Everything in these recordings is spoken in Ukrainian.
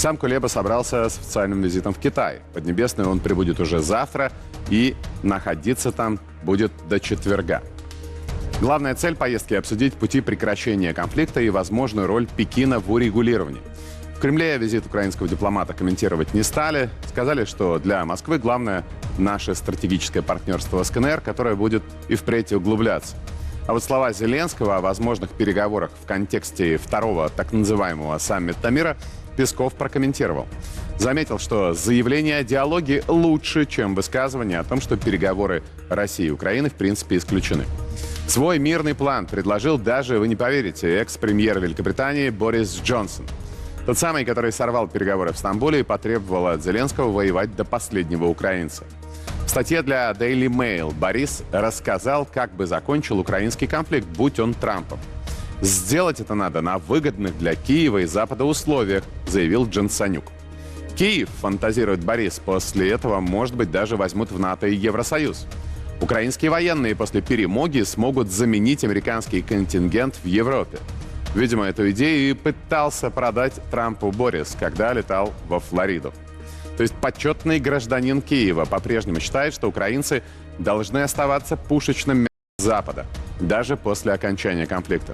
Сам Кулеба собрался с официальным визитом в Китай. Поднебесный он прибудет уже завтра и находиться там будет до четверга. Главная цель поездки – обсудить пути прекращения конфликта и возможную роль Пекина в урегулировании. В Кремле визит украинского дипломата комментировать не стали. Сказали, что для Москвы главное – наше стратегическое партнерство с КНР, которое будет и впредь углубляться. А вот слова Зеленского о возможных переговорах в контексте второго так называемого саммита мира Песков прокомментировал. Заметил, что заявление о диалоге лучше, чем высказывание о том, что переговоры России и Украины в принципе исключены. Свой мирный план предложил даже, вы не поверите, экс-премьер Великобритании Борис Джонсон. Тот самый, который сорвал переговоры в Стамбуле и потребовал от Зеленского воевать до последнего украинца. В статье для Daily Mail Борис рассказал, как бы закончил украинский конфликт, будь он Трампом. Сделать это надо на выгодных для Киева и Запада условиях, заявил Джонсонюк. Киев, фантазирует Борис, после этого, может быть, даже возьмут в НАТО и Евросоюз. Украинские военные после перемоги смогут заменить американский контингент в Европе. Видимо, эту идею и пытался продать Трампу Борис, когда летал во Флориду. То есть почетный гражданин Киева по-прежнему считает, что украинцы должны оставаться пушечным мясом Запада, даже после окончания конфликта.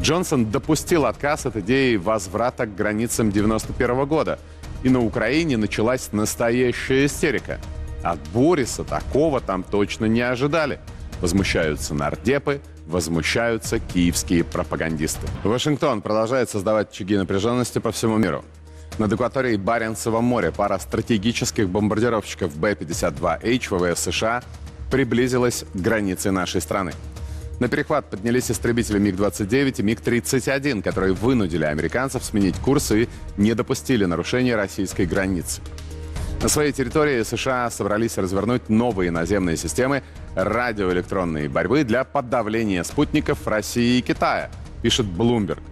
Джонсон допустил отказ от идеи возврата к границам 91 года. И на Украине началась настоящая истерика. От Бориса такого там точно не ожидали. Возмущаются нардепы, возмущаются киевские пропагандисты. Вашингтон продолжает создавать очаги напряженности по всему миру. Над акваторией Баренцева моря пара стратегических бомбардировщиков Б-52H ВВС США приблизилась к границе нашей страны. На перехват поднялись истребители МиГ-29 и МиГ-31, которые вынудили американцев сменить курс и не допустили нарушения российской границы. На своей территории США собрались развернуть новые наземные системы радиоэлектронной борьбы для подавления спутников России и Китая, пишет Bloomberg.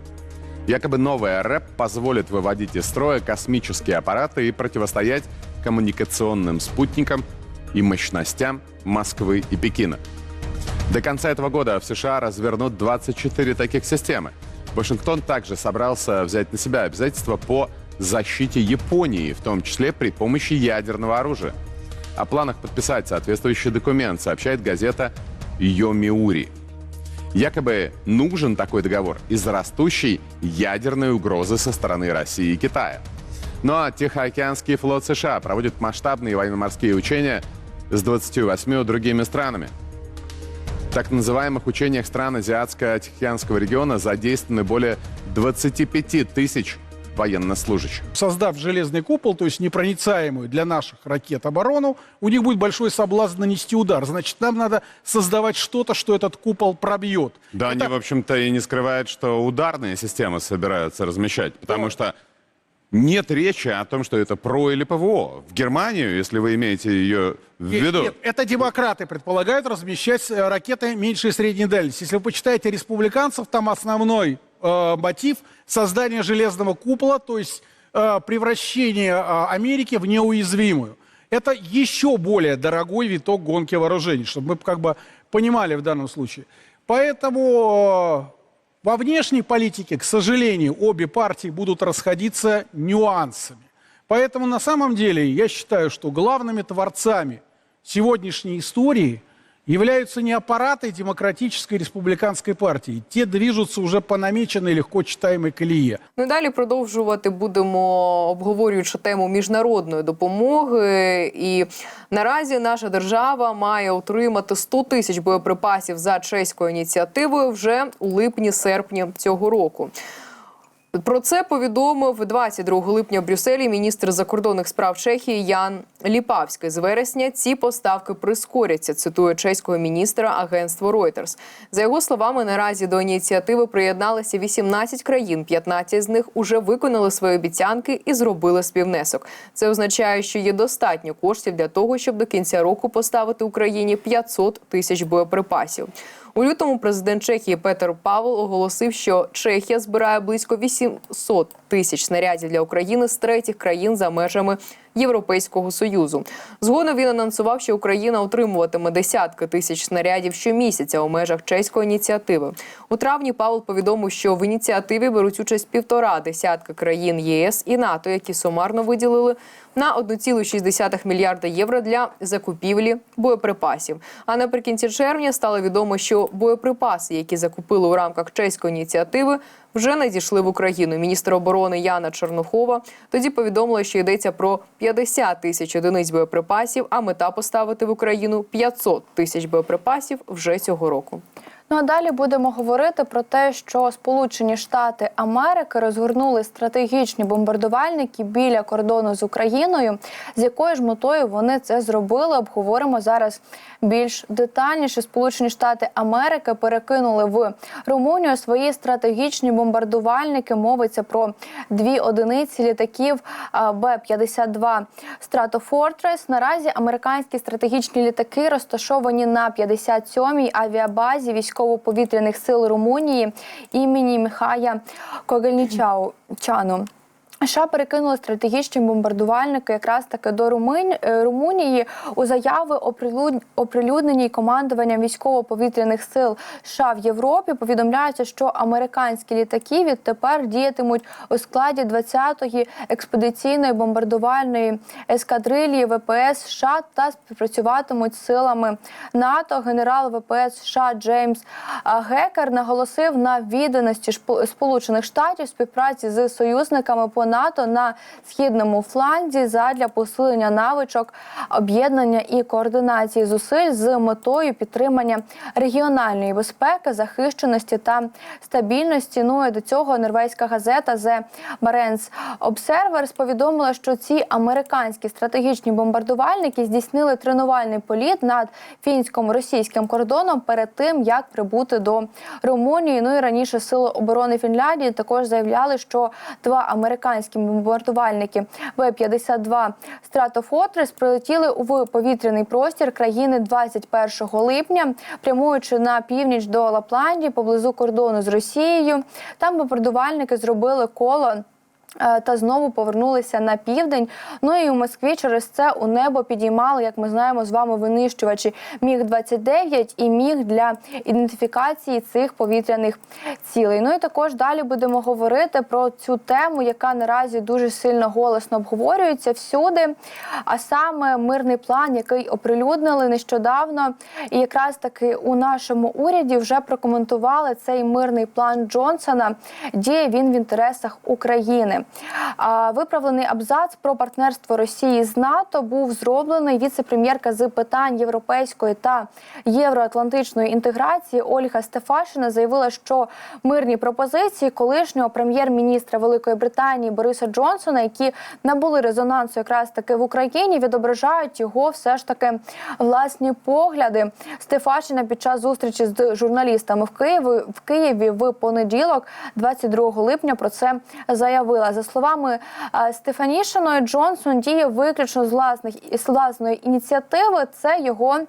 Якобы новая РЭП позволит выводить из строя космические аппараты и противостоять коммуникационным спутникам и мощностям Москвы и Пекина. До конца этого года в США развернут 24 таких системы. Вашингтон также собрался взять на себя обязательства по защите Японии, в том числе при помощи ядерного оружия. О планах подписать соответствующий документ сообщает газета Йомиури. Якобы нужен такой договор из-за растущей ядерной угрозы со стороны России и Китая. Ну а Тихоокеанский флот США проводит масштабные военно-морские учения с 28 другими странами. Так называемых учениях стран Азиатско-Тихоокеанского региона задействованы более 25 тысяч военнослужащих. Создав железный купол, то есть непроницаемую для наших ракет оборону, у них будет большой соблазн нанести удар. Значит, нам надо создавать что-то, что этот купол пробьет. Да, Это- они, в общем-то, и не скрывают, что ударные системы собираются размещать, потому что нет речи о том, что это ПРО или ПВО. В Германию, если вы имеете ее в Нет, виду, нет, это демократы предполагают размещать э, ракеты меньшей и средней дальности. Если вы почитаете республиканцев, там основной э, мотив создания железного купола, то есть э, превращение э, Америки в неуязвимую. Это еще более дорогой виток гонки вооружений, чтобы мы как бы понимали в данном случае. Поэтому э, во внешней политике, к сожалению, обе партии будут расходиться нюансами. Поэтому на самом деле я считаю, что главными творцами сегодняшней истории являются не аппараты демократической республиканской партии. Те движутся уже по намеченной легко читаемой колее. Ну далі продовжувати будемо обговорюючи тему міжнародної допомоги. І наразі наша держава має отримати 100 тисяч боєприпасів за чеською ініціативою вже у липні-серпні цього року. Про це повідомив 22 липня в Брюсселі міністр закордонних справ Чехії Ян Ліпавський. З вересня ці поставки прискоряться. Цитує чеського міністра агентство Reuters. За його словами, наразі до ініціативи приєдналися 18 країн. 15 з них уже виконали свої обіцянки і зробили співнесок. Це означає, що є достатньо коштів для того, щоб до кінця року поставити Україні 500 тисяч боєприпасів. У лютому президент Чехії Петер Павел оголосив, що Чехія збирає близько 800 тисяч снарядів для України з третіх країн за межами Європейського союзу. Згодом він анонсував, що Україна отримуватиме десятки тисяч снарядів щомісяця у межах чеської ініціативи. У травні Павел повідомив, що в ініціативі беруть участь півтора десятка країн ЄС і НАТО, які сумарно виділили на 1,6 мільярда євро для закупівлі боєприпасів. А наприкінці червня стало відомо, що боєприпаси, які закупили у рамках чеської ініціативи, вже надійшли в Україну. Міністр оборони Яна Чернухова тоді повідомила, що йдеться про 50 тисяч одиниць боєприпасів, а мета поставити в Україну 500 тисяч боєприпасів вже цього року. Ну а далі будемо говорити про те, що Сполучені Штати Америки розгорнули стратегічні бомбардувальники біля кордону з Україною. З якою ж метою вони це зробили? Обговоримо зараз більш детальніше. Сполучені Штати Америки перекинули в Румунію свої стратегічні бомбардувальники. Мовиться про дві одиниці літаків а, Б-52 Stratofortress. Наразі американські стратегічні літаки розташовані на 57-й авіабазі військово-повітряних сил Румунії імені Михая Когельнічану. США перекинули стратегічні бомбардувальники якраз таки до Румин... е, Румунії у заяви оприлюд... оприлюдненій командуванням військово-повітряних сил США в Європі. Повідомляється, що американські літаки відтепер діятимуть у складі 20-ї експедиційної бомбардувальної ескадрилії ВПС США та співпрацюватимуть з силами НАТО. Генерал ВПС США Джеймс Гекер наголосив на відданості Сполучених Штатів співпраці з союзниками по НАТО на східному фланзі задля посилення навичок, об'єднання і координації зусиль з метою підтримання регіональної безпеки, захищеності та стабільності. Ну і до цього норвезька газета The Barents Observer повідомила, що ці американські стратегічні бомбардувальники здійснили тренувальний політ над фінсько-російським кордоном перед тим, як прибути до Румунії. Ну і раніше сили оборони Фінляндії також заявляли, що два американські бомбардувальники В-52 Стратофотрес прилетіли у повітряний простір країни 21 липня, прямуючи на північ до Лапландії поблизу кордону з Росією. Там бомбардувальники зробили коло. Е, Та знову повернулися на південь. Ну і у Москві через це у небо підіймали, як ми знаємо, з вами винищувачі міг 29 і міг для ідентифікації цих повітряних цілей. Ну і також далі будемо говорити про цю тему, яка наразі дуже сильно голосно обговорюється всюди. А саме мирний план, який оприлюднили нещодавно, і якраз таки у нашому уряді вже прокоментували цей мирний план Джонсона. Діє він в інтересах України. А виправлений абзац про партнерство Росії з НАТО був зроблений віце-прем'єрка з питань європейської та євроатлантичної інтеграції Ольга Стефашина заявила, що мирні пропозиції колишнього прем'єр-міністра Великої Британії Бориса Джонсона, які набули резонансу якраз таки в Україні, відображають його все ж таки власні погляди. Стефашина під час зустрічі з журналістами в Києві в Києві в понеділок, 22 липня, про це заявила. За словами е, Стефанішиної, Джонсон діє виключно з власних з власної ініціативи. Це його.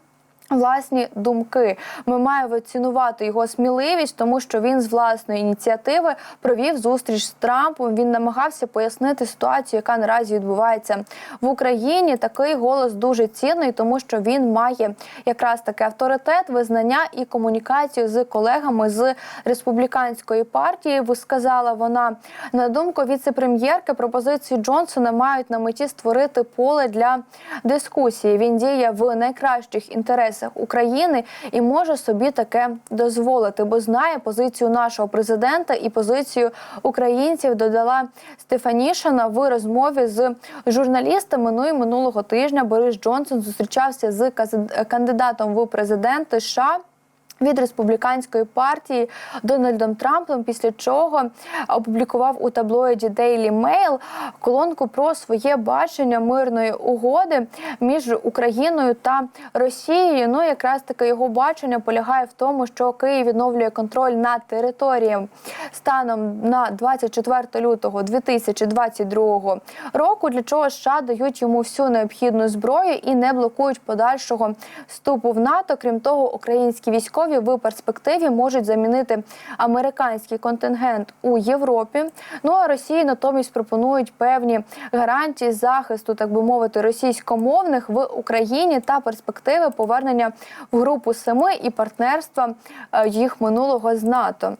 Власні думки ми маємо цінувати його сміливість, тому що він з власної ініціативи провів зустріч з Трампом. Він намагався пояснити ситуацію, яка наразі відбувається в Україні. Такий голос дуже цінний, тому що він має якраз таки авторитет, визнання і комунікацію з колегами з республіканської партії. Сказала вона на думку віце-прем'єрки, пропозиції Джонсона мають на меті створити поле для дискусії. Він діє в найкращих інтересах України і може собі таке дозволити, бо знає позицію нашого президента і позицію українців. Додала Стефанішина в розмові з журналістами. Ну і минулого тижня Борис Джонсон зустрічався з кандидатом в президенти США. Від республіканської партії Дональдом Трампом, після чого опублікував у таблоїді Daily Mail колонку про своє бачення мирної угоди між Україною та Росією. Ну якраз таки його бачення полягає в тому, що Київ відновлює контроль над територією станом на 24 лютого 2022 року. Для чого США дають йому всю необхідну зброю і не блокують подальшого вступу в НАТО. Крім того, українські військові готові в перспективі можуть замінити американський контингент у Європі. Ну а Росії натомість пропонують певні гарантії захисту, так би мовити, російськомовних в Україні та перспективи повернення в групу семи і партнерства е, їх минулого з НАТО.